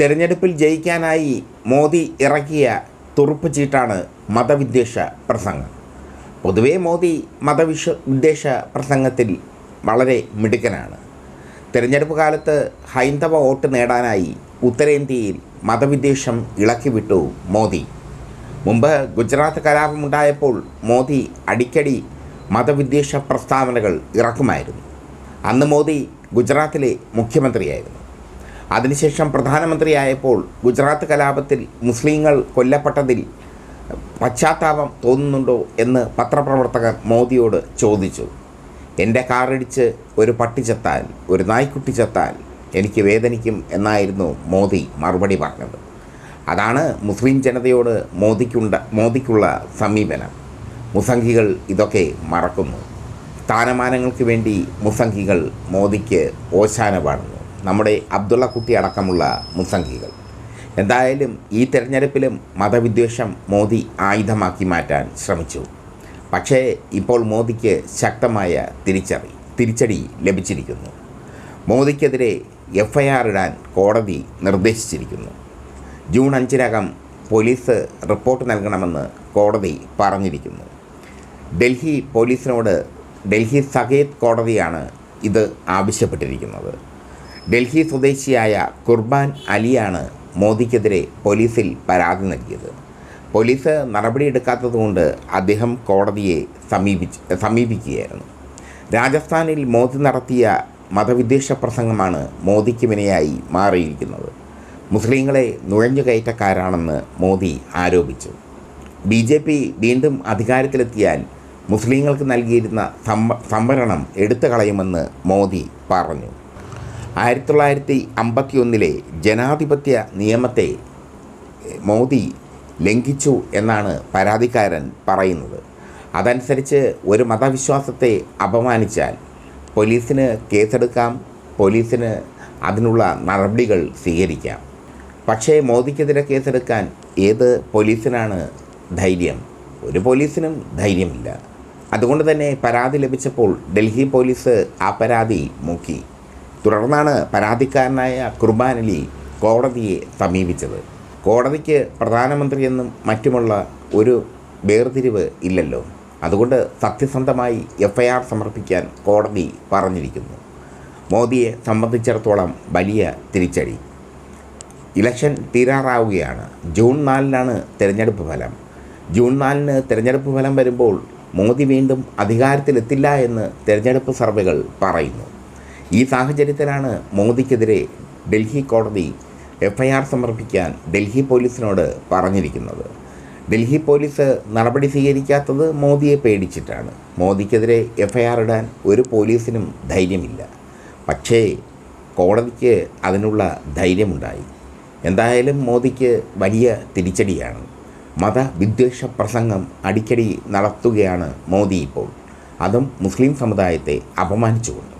തെരഞ്ഞെടുപ്പിൽ ജയിക്കാനായി മോദി ഇറക്കിയ തുറുപ്പ് ചീട്ടാണ് മതവിദ്വേഷ പ്രസംഗം. പൊതുവേ മോദി മതവിശ്വ വിദ്വേഷ പ്രസംഗത്തിൽ വളരെ മിടുക്കനാണ്. തിരഞ്ഞെടുപ്പ് കാലത്ത് ഹൈന്ദവ വോട്ട് നേടാനായി ഉത്തരേന്ത്യയിൽ മതവിദ്വേഷം ഇളക്കിവിട്ടു മോദി. മുമ്പ് ഗുജറാത്ത് കലാപമുണ്ടായപ്പോൾ മോദി അടിക്കടി മതവിദ്വേഷ പ്രസ്താവനകൾ ഇറക്കുമായിരുന്നു. അന്ന് മോദി ഗുജറാത്തിലെ മുഖ്യമന്ത്രിയായിരുന്നു. അതിനുശേഷം പ്രധാനമന്ത്രിയായപ്പോൾ ഗുജറാത്ത് കലാപത്തിൽ മുസ്ലിങ്ങൾ കൊല്ലപ്പെട്ടതിൽ പശ്ചാത്താപം തോന്നുന്നുണ്ടോ എന്ന് പത്രപ്രവർത്തകർ മോദിയോട് ചോദിച്ചു. എന്റെ കാറിടിച്ച് ഒരു പട്ടി ചത്താൽ ഒരു നായ്ക്കുട്ടി ചത്താൽ എനിക്ക് വേദനിക്കും എന്നായിരുന്നു മോദി മറുപടി പറഞ്ഞത്. അതാണ് മുസ്ലിം ജനതയോട് മോദിക്കുണ്ട മോദിക്കുള്ള സമീപനം. മുസംഖികൾ ഇതൊക്കെ മറക്കുന്നു. സ്ഥാനമാനങ്ങൾക്ക് വേണ്ടി മുസംഖികൾ മോദിക്ക് ഓശാന പാടുന്നു. നമ്മുടെ അബ്ദുള്ള കുട്ടി അടക്കമുള്ള മുസംഖികൾ എന്തായാലും ഈ തെരഞ്ഞെടുപ്പിലും മതവിദ്വേഷം മോദി ആയുധമാക്കി മാറ്റാൻ ശ്രമിച്ചു. പക്ഷേ ഇപ്പോൾ മോദിക്ക് ശക്തമായ തിരിച്ചറി തിരിച്ചടി ലഭിച്ചിരിക്കുന്നു. മോദിക്കെതിരെ എഫ് ഐ ആർ ഇടാൻ കോടതി നിർദ്ദേശിച്ചിരിക്കുന്നു. ജൂൺ അഞ്ചിനകം പോലീസ് റിപ്പോർട്ട് നൽകണമെന്ന് കോടതി പറഞ്ഞിരിക്കുന്നു. ഡൽഹി പോലീസിനോട് ഡൽഹി സകേത് കോടതിയാണ് ഇത് ആവശ്യപ്പെട്ടിരിക്കുന്നത്. ഡൽഹി സ്വദേശിയായ കുർബാൻ അലിയാണ് മോദിക്കെതിരെ പോലീസിൽ പരാതി നൽകിയത്. പോലീസ് നടപടിയെടുക്കാത്തതുകൊണ്ട് അദ്ദേഹം കോടതിയെ സമീപിച്ച് സമീപിക്കുകയായിരുന്നു. രാജസ്ഥാനിൽ മോദി നടത്തിയ മതവിദ്വേഷ പ്രസംഗമാണ് മോദിക്ക് വിനയായി മാറിയിരിക്കുന്നത്. മുസ്ലിങ്ങളെ നുഴഞ്ഞുകയറ്റക്കാരാണെന്ന് മോദി ആരോപിച്ചു. ബി ജെ പി വീണ്ടും അധികാരത്തിലെത്തിയാൽ മുസ്ലിങ്ങൾക്ക് നൽകിയിരുന്ന സംവ സംവരണം എടുത്തു കളയുമെന്ന് മോദി പറഞ്ഞു. ആയിരത്തി തൊള്ളായിരത്തി അമ്പത്തി ഒന്നിലെ ജനാധിപത്യ നിയമത്തെ മോദി ലംഘിച്ചു എന്നാണ് പരാതിക്കാരൻ പറയുന്നത്. അതനുസരിച്ച് ഒരു മതവിശ്വാസത്തെ അപമാനിച്ചാൽ പോലീസിന് കേസെടുക്കാം പോലീസിന് അതിനുള്ള നടപടികൾ സ്വീകരിക്കാം. പക്ഷേ മോദിക്കെതിരെ കേസെടുക്കാൻ ഏത് പോലീസിനാണ് ധൈര്യം? ഒരു പോലീസിനും ധൈര്യമില്ല. അതുകൊണ്ട് തന്നെ പരാതി ലഭിച്ചപ്പോൾ ഡൽഹി പോലീസ് ആ പരാതി മുക്കി. തുടർന്നാണ് പരാതിക്കാരനായ കുർബാനലി കോടതിയെ സമീപിച്ചത്. കോടതിക്ക് പ്രധാനമന്ത്രിയെന്നും മറ്റുമുള്ള ഒരു വേർതിരിവ് ഇല്ലല്ലോ. അതുകൊണ്ട് സത്യസന്ധമായി എഫ് ഐ ആർ സമർപ്പിക്കാൻ കോടതി പറഞ്ഞിരിക്കുന്നു. മോദിയെ സംബന്ധിച്ചിടത്തോളം വലിയ തിരിച്ചടി. ഇലക്ഷൻ തീരാറാവുകയാണ്. ജൂൺ നാലിനാണ് തിരഞ്ഞെടുപ്പ് ഫലം. ജൂൺ നാലിന് തിരഞ്ഞെടുപ്പ് ഫലം വരുമ്പോൾ മോദി വീണ്ടും അധികാരത്തിലെത്തില്ല എന്ന് തിരഞ്ഞെടുപ്പ് സർവേകൾ പറയുന്നു. ഈ സാഹചര്യത്തിലാണ് മോദിക്കെതിരെ ഡൽഹി കോടതി എഫ്ഐആർ സമർപ്പിക്കാൻ ഡൽഹി പോലീസിനോട് പറഞ്ഞിരിക്കുന്നത്. ഡൽഹി പോലീസ് നടപടി സ്വീകരിക്കാത്തത് മോദിയെ പേടിച്ചിട്ടാണ്. മോദിക്കെതിരെ എഫ്ഐആർ ഇടാൻ ഒരു പോലീസിനും ധൈര്യമില്ല. പക്ഷേ കോടതിക്ക് അതിനുള്ള ധൈര്യമുണ്ടായി. എന്തായാലും മോദിക്ക് വലിയ തിരിച്ചടിയാണ്. മതവിദ്വേഷ പ്രസംഗം അടിക്കടി നടത്തുകയാണ് മോദി ഇപ്പോൾ. അതും മുസ്ലിം സമുദായത്തെ അപമാനിച്ചുകൊണ്ട്.